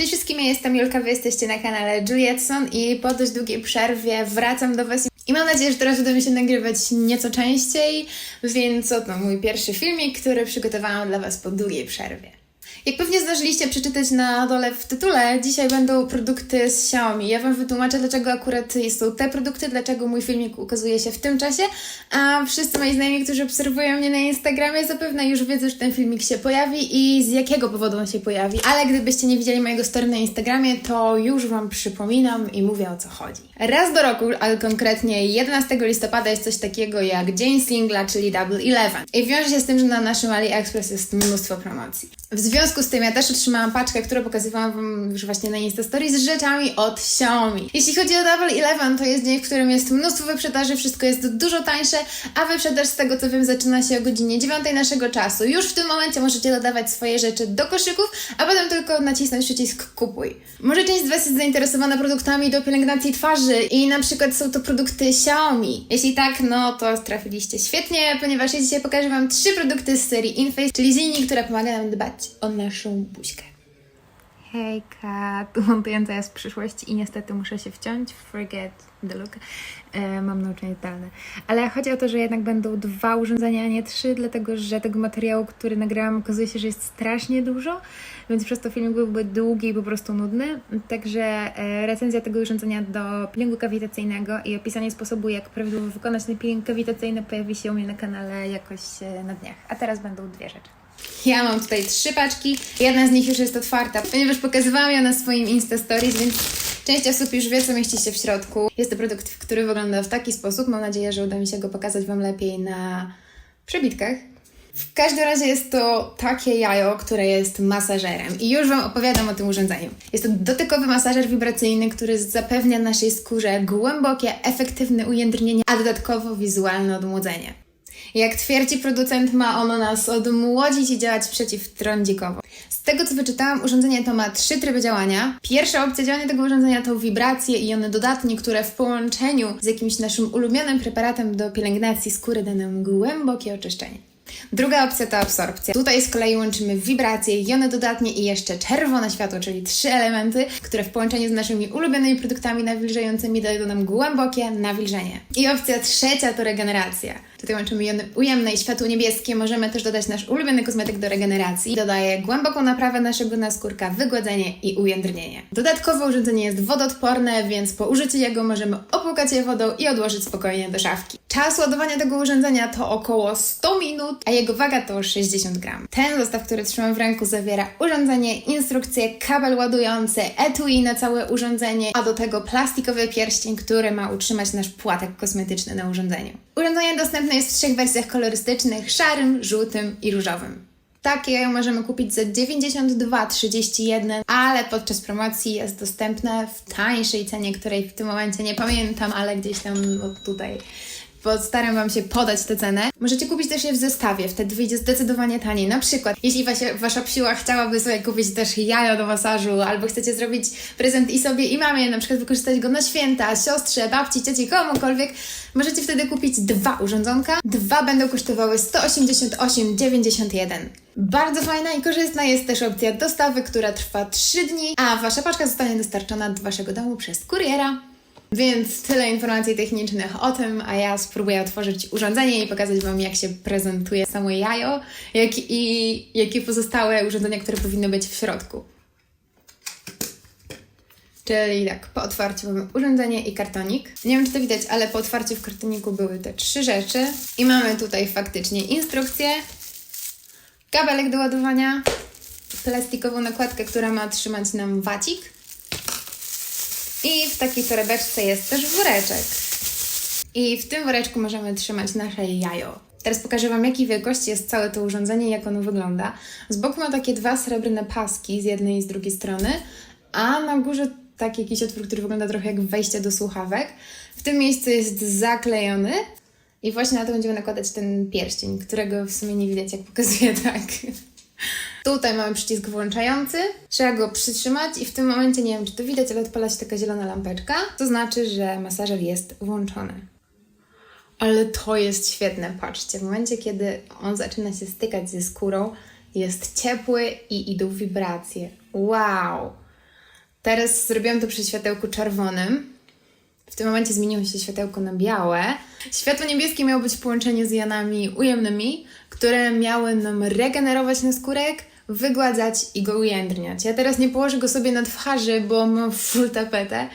Cześć wszystkim, ja jestem Julka, wy jesteście na kanale Julietson i po dość długiej przerwie wracam do Was i mam nadzieję, że teraz uda mi się nagrywać nieco częściej, więc oto mój pierwszy filmik, który przygotowałam dla Was po długiej przerwie. Jak pewnie zdążyliście przeczytać na dole w tytule, dzisiaj będą produkty z Xiaomi. Ja Wam wytłumaczę, dlaczego akurat są te produkty, dlaczego mój filmik ukazuje się w tym czasie, a wszyscy moi znajomi, którzy obserwują mnie na Instagramie, zapewne już wiedzą, że ten filmik się pojawi i z jakiego powodu on się pojawi. Ale gdybyście nie widzieli mojego story na Instagramie, to już Wam przypominam i mówię o co chodzi. Raz do roku, ale konkretnie 11 listopada jest coś takiego jak Dzień Singla, czyli Double Eleven. I wiąże się z tym, że na naszym AliExpress jest mnóstwo promocji. W związku z tym ja też otrzymałam paczkę, którą pokazywałam Wam już właśnie na Insta Stories z rzeczami od Xiaomi. Jeśli chodzi o Double Eleven, to jest dzień, w którym jest mnóstwo wyprzedaży, wszystko jest dużo tańsze, a wyprzedaż z tego co wiem zaczyna się o godzinie 9 naszego czasu. Już w tym momencie możecie dodawać swoje rzeczy do koszyków, a potem tylko nacisnąć przycisk kupuj. Może część z Was jest zainteresowana produktami do pielęgnacji twarzy i na przykład są to produkty Xiaomi. Jeśli tak, no to trafiliście świetnie, ponieważ ja dzisiaj pokażę Wam trzy produkty z serii InFace, czyli z linii, która pomaga nam dbać o naszą buźkę. Hejka, tu montująca jest przyszłość i niestety muszę się wciąć. Forget the look. E, mam nauczanie zdalne. Ale chodzi o to, że jednak będą dwa urządzenia, a nie trzy, dlatego że tego materiału, który nagrałam, okazuje się, że jest strasznie dużo, więc przez to filmik byłby długi i po prostu nudny. Także e, recenzja tego urządzenia do peelingu kawitacyjnego i opisanie sposobu, jak prawidłowo wykonać ten peeling kawitacyjny pojawi się u mnie na kanale jakoś e, na dniach. A teraz będą dwie rzeczy. Ja mam tutaj trzy paczki. Jedna z nich już jest otwarta, ponieważ pokazywałam ją na swoim Insta Stories, więc część osób już wie, co mieści się w środku. Jest to produkt, który wygląda w taki sposób. Mam nadzieję, że uda mi się go pokazać Wam lepiej na przebitkach. W każdym razie jest to takie jajo, które jest masażerem. I już Wam opowiadam o tym urządzeniu. Jest to dotykowy masażer wibracyjny, który zapewnia naszej skórze głębokie, efektywne ujędrnienie, a dodatkowo wizualne odmłodzenie. Jak twierdzi producent, ma ono nas odmłodzić i działać przeciwtrądzikowo. Z tego co wyczytałam, urządzenie to ma trzy tryby działania. Pierwsza opcja działania tego urządzenia to wibracje i one dodatnie, które w połączeniu z jakimś naszym ulubionym preparatem do pielęgnacji skóry da nam głębokie oczyszczenie. Druga opcja to absorpcja. Tutaj z kolei łączymy wibracje, jony dodatnie i jeszcze czerwone światło, czyli trzy elementy, które w połączeniu z naszymi ulubionymi produktami nawilżającymi dają nam głębokie nawilżenie. I opcja trzecia to regeneracja. Tutaj łączymy jony ujemne i światło niebieskie. Możemy też dodać nasz ulubiony kosmetyk do regeneracji. Dodaje głęboką naprawę naszego naskórka, wygładzenie i ujędrnienie. Dodatkowo urządzenie jest wodoodporne, więc po użyciu jego możemy opłukać je wodą i odłożyć spokojnie do szafki. Czas ładowania tego urządzenia to około 100 minut, a jego waga to 60 gram. Ten zestaw, który trzymam w ręku, zawiera urządzenie, instrukcje, kabel ładujący, etui na całe urządzenie, a do tego plastikowy pierścień, który ma utrzymać nasz płatek kosmetyczny na urządzeniu. Urządzenie dostępne jest w trzech wersjach kolorystycznych: szarym, żółtym i różowym. Takie możemy kupić za 92,31, ale podczas promocji jest dostępne w tańszej cenie, której w tym momencie nie pamiętam, ale gdzieś tam tutaj Postaram Wam się podać tę cenę. Możecie kupić też je w zestawie, wtedy wyjdzie zdecydowanie taniej. Na przykład, jeśli wasie, Wasza psiła chciałaby sobie kupić też jajo do masażu, albo chcecie zrobić prezent i sobie i mamie, na przykład wykorzystać go na święta, siostrze, babci, cioci, komukolwiek, możecie wtedy kupić dwa urządzonka. Dwa będą kosztowały 188,91. Bardzo fajna i korzystna jest też opcja dostawy, która trwa 3 dni, a Wasza paczka zostanie dostarczona do Waszego domu przez kuriera. Więc tyle informacji technicznych o tym, a ja spróbuję otworzyć urządzenie i pokazać Wam, jak się prezentuje samo jajo, jak i jakie pozostałe urządzenia, które powinny być w środku. Czyli tak, po otwarciu mamy urządzenie i kartonik. Nie wiem, czy to widać, ale po otwarciu w kartoniku były te trzy rzeczy. I mamy tutaj faktycznie instrukcję, kabelek do ładowania, plastikową nakładkę, która ma trzymać nam wacik, i w takiej torebeczce jest też woreczek. I w tym woreczku możemy trzymać nasze jajo. Teraz pokażę Wam, jakiej wielkości jest całe to urządzenie i jak ono wygląda. Z boku ma takie dwa srebrne paski z jednej i z drugiej strony, a na górze taki jakiś otwór, który wygląda trochę jak wejście do słuchawek. W tym miejscu jest zaklejony i właśnie na to będziemy nakładać ten pierścień, którego w sumie nie widać, jak pokazuję tak. Tutaj mamy przycisk włączający. Trzeba go przytrzymać i w tym momencie, nie wiem czy to widać, ale odpala się taka zielona lampeczka. To znaczy, że masażer jest włączony. Ale to jest świetne, patrzcie. W momencie, kiedy on zaczyna się stykać ze skórą, jest ciepły i idą wibracje. Wow! Teraz zrobiłam to przy światełku czerwonym. W tym momencie zmieniło się światełko na białe. Światło niebieskie miało być połączenie z jonami ujemnymi, które miały nam regenerować naskórek, wygładzać i go ujędrniać. Ja teraz nie położę go sobie na twarzy, bo mam full tapetę,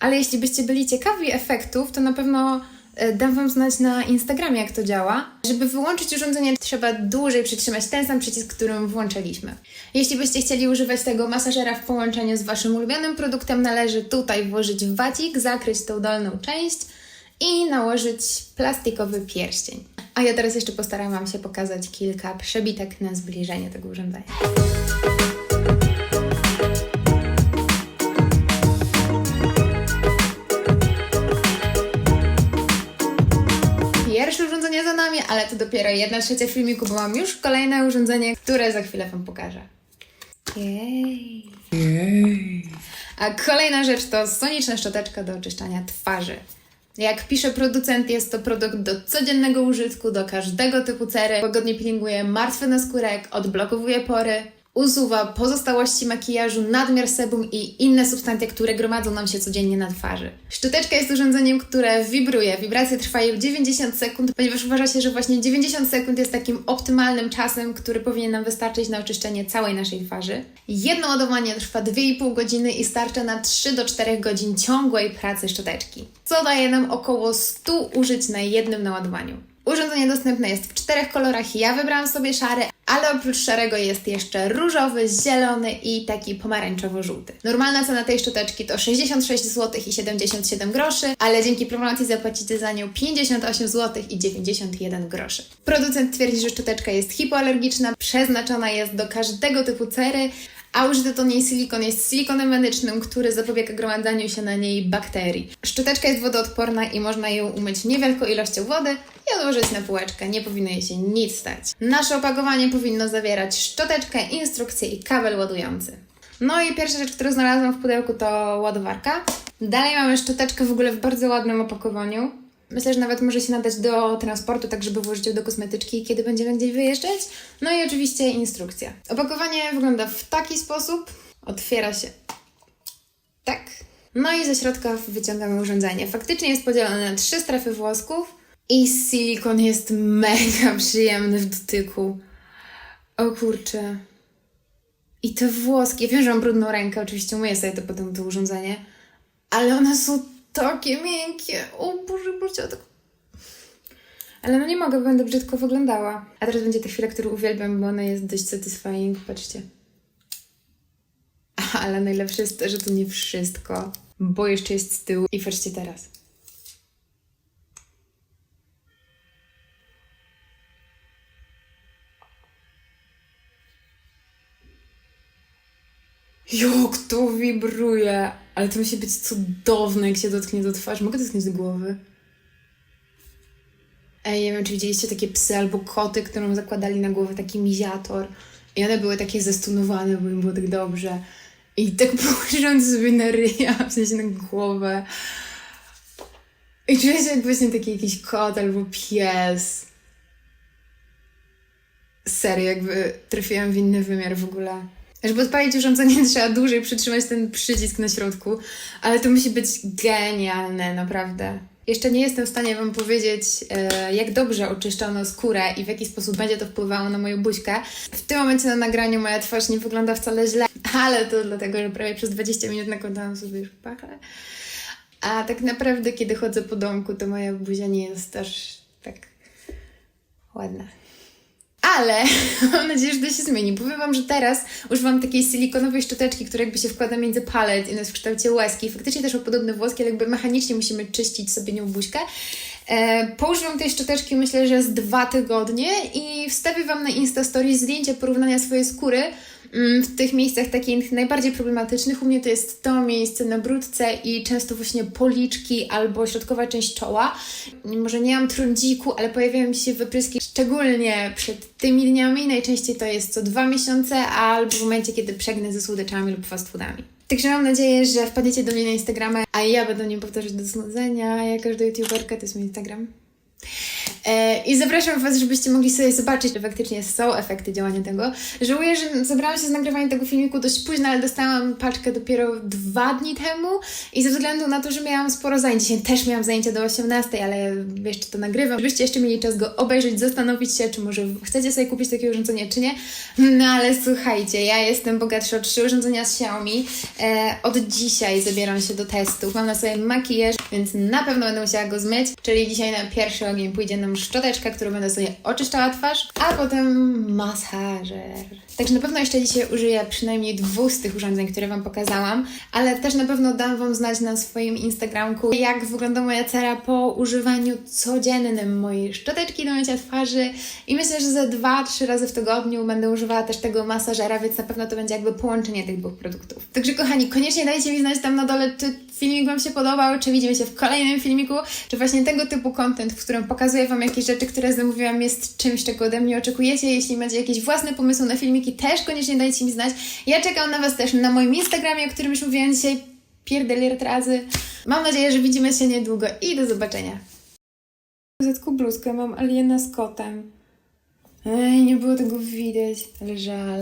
ale jeśli byście byli ciekawi efektów, to na pewno e, dam Wam znać na Instagramie, jak to działa. Żeby wyłączyć urządzenie, trzeba dłużej przytrzymać ten sam przycisk, którym włączyliśmy. Jeśli byście chcieli używać tego masażera w połączeniu z Waszym ulubionym produktem, należy tutaj włożyć wacik, zakryć tą dolną część i nałożyć plastikowy pierścień. A ja teraz jeszcze postaram Wam się pokazać kilka przebitek na zbliżenie tego urządzenia. Pierwsze urządzenie za nami, ale to dopiero jedna trzecia filmiku, bo mam już kolejne urządzenie, które za chwilę Wam pokażę. Jej. A kolejna rzecz to soniczna szczoteczka do oczyszczania twarzy. Jak pisze producent, jest to produkt do codziennego użytku, do każdego typu cery. Łagodnie pilinguje martwy naskórek, odblokowuje pory, usuwa pozostałości makijażu, nadmiar sebum i inne substancje, które gromadzą nam się codziennie na twarzy. Szczoteczka jest urządzeniem, które wibruje. Wibracje trwają 90 sekund, ponieważ uważa się, że właśnie 90 sekund jest takim optymalnym czasem, który powinien nam wystarczyć na oczyszczenie całej naszej twarzy. Jedno ładowanie trwa 2,5 godziny i starcza na 3 do 4 godzin ciągłej pracy szczoteczki, co daje nam około 100 użyć na jednym naładowaniu. Urządzenie dostępne jest w czterech kolorach. Ja wybrałam sobie szary, ale oprócz szarego jest jeszcze różowy, zielony i taki pomarańczowo-żółty. Normalna cena tej szczoteczki to 66 zł i 77 groszy, ale dzięki promocji zapłacicie za nią 58 zł i 91 groszy. Producent twierdzi, że szczoteczka jest hipoalergiczna, przeznaczona jest do każdego typu cery, a użyty do niej silikon jest silikonem medycznym, który zapobiega gromadzeniu się na niej bakterii. Szczoteczka jest wodoodporna i można ją umyć niewielką ilością wody i odłożyć na półeczkę. Nie powinno jej się nic stać. Nasze opakowanie powinno zawierać szczoteczkę, instrukcję i kabel ładujący. No i pierwsza rzecz, którą znalazłam w pudełku to ładowarka. Dalej mamy szczoteczkę w ogóle w bardzo ładnym opakowaniu. Myślę, że nawet może się nadać do transportu, tak żeby włożyć ją do kosmetyczki, kiedy będziemy gdzieś wyjeżdżać. No i oczywiście instrukcja. Opakowanie wygląda w taki sposób. Otwiera się tak. No i ze środka wyciągamy urządzenie. Faktycznie jest podzielone na trzy strefy włosków i silikon jest mega przyjemny w dotyku. O kurczę. I te włoski, ja wiem, że mam brudną rękę, oczywiście myję sobie to potem to urządzenie, ale one są takie miękkie. O Boże, Boże, tak... Ale no nie mogę, bo będę brzydko wyglądała. A teraz będzie ta chwila, którą uwielbiam, bo ona jest dość satisfying, patrzcie. Ale najlepsze jest że to nie wszystko, bo jeszcze jest z tyłu. I patrzcie teraz. Jak to wibruje! Ale to musi być cudowne, jak się dotknie do twarzy. Mogę dotknąć do głowy? Ej, nie wiem, czy widzieliście takie psy albo koty, którym zakładali na głowę taki miziator. I one były takie zestunowane, bo im było tak dobrze. I tak położyłam sobie na ryja, w sensie na głowę. I czuję się jak właśnie taki jakiś kot albo pies. Serio, jakby trafiłam w inny wymiar w ogóle. Żeby odpalić urządzenie, trzeba dłużej przytrzymać ten przycisk na środku, ale to musi być genialne, naprawdę. Jeszcze nie jestem w stanie Wam powiedzieć, e, jak dobrze oczyszczono skórę i w jaki sposób będzie to wpływało na moją buźkę. W tym momencie na nagraniu moja twarz nie wygląda wcale źle, ale to dlatego, że prawie przez 20 minut nakładałam sobie już pachlę. A tak naprawdę, kiedy chodzę po domku, to moja buzia nie jest aż tak ładna. Ale mam nadzieję, że to się zmieni. Powiem Wam, że teraz używam takiej silikonowej szczoteczki, która jakby się wkłada między palec i jest w kształcie łezki. Faktycznie też ma podobne włoski, ale jakby mechanicznie musimy czyścić sobie nią buźkę. E, poużywam tej szczoteczki myślę, że z dwa tygodnie i wstawię Wam na Insta Stories zdjęcie porównania swojej skóry w tych miejscach takich najbardziej problematycznych. U mnie to jest to miejsce na brudce i często właśnie policzki albo środkowa część czoła. Może nie mam trądziku, ale pojawiają się wypryski szczególnie przed tymi dniami. Najczęściej to jest co dwa miesiące albo w momencie, kiedy przegnę ze słodyczami lub fast foodami. Także mam nadzieję, że wpadniecie do mnie na Instagrama, a ja będę nie powtarzać do znudzenia. Ja każda youtuberka to jest mój Instagram. E, I zapraszam Was, żebyście mogli sobie zobaczyć, że faktycznie są efekty działania tego. Żałuję, że zabrałam się z nagrywania tego filmiku dość późno, ale dostałam paczkę dopiero dwa dni temu i ze względu na to, że miałam sporo zajęć, dzisiaj też miałam zajęcia do 18, ale jeszcze to nagrywam, żebyście jeszcze mieli czas go obejrzeć, zastanowić się, czy może chcecie sobie kupić takie urządzenie, czy nie. No ale słuchajcie, ja jestem bogatsza o trzy urządzenia z Xiaomi. E, od dzisiaj zabieram się do testów. Mam na sobie makijaż, więc na pewno będę musiała go zmyć. Czyli dzisiaj na pierwszy ogień pójdzie nam szczoteczka, którą będę sobie oczyszczała twarz, a potem masażer. Także na pewno jeszcze dzisiaj użyję przynajmniej dwóch z tych urządzeń, które Wam pokazałam, ale też na pewno dam Wam znać na swoim Instagramku, jak wygląda moja cera po używaniu codziennym mojej szczoteczki do mycia twarzy i myślę, że dwa, trzy razy w tygodniu będę używała też tego masażera, więc na pewno to będzie jakby połączenie tych dwóch produktów. Także kochani, koniecznie dajcie mi znać tam na dole, czy filmik Wam się podobał, czy widzimy się w kolejnym filmiku, czy właśnie tego typu content, w którym pokazuję Wam jakieś rzeczy, które zamówiłam, jest czymś, czego ode mnie oczekujecie. Jeśli macie jakieś własne pomysły na filmiki, też koniecznie dajcie mi znać. Ja czekam na Was też na moim Instagramie, o którym już mówiłam dzisiaj pierdeliard razy. Mam nadzieję, że widzimy się niedługo i do zobaczenia. W zetku bluzkę mam aliena z kotem. Ej, nie było tego widać, ale żal.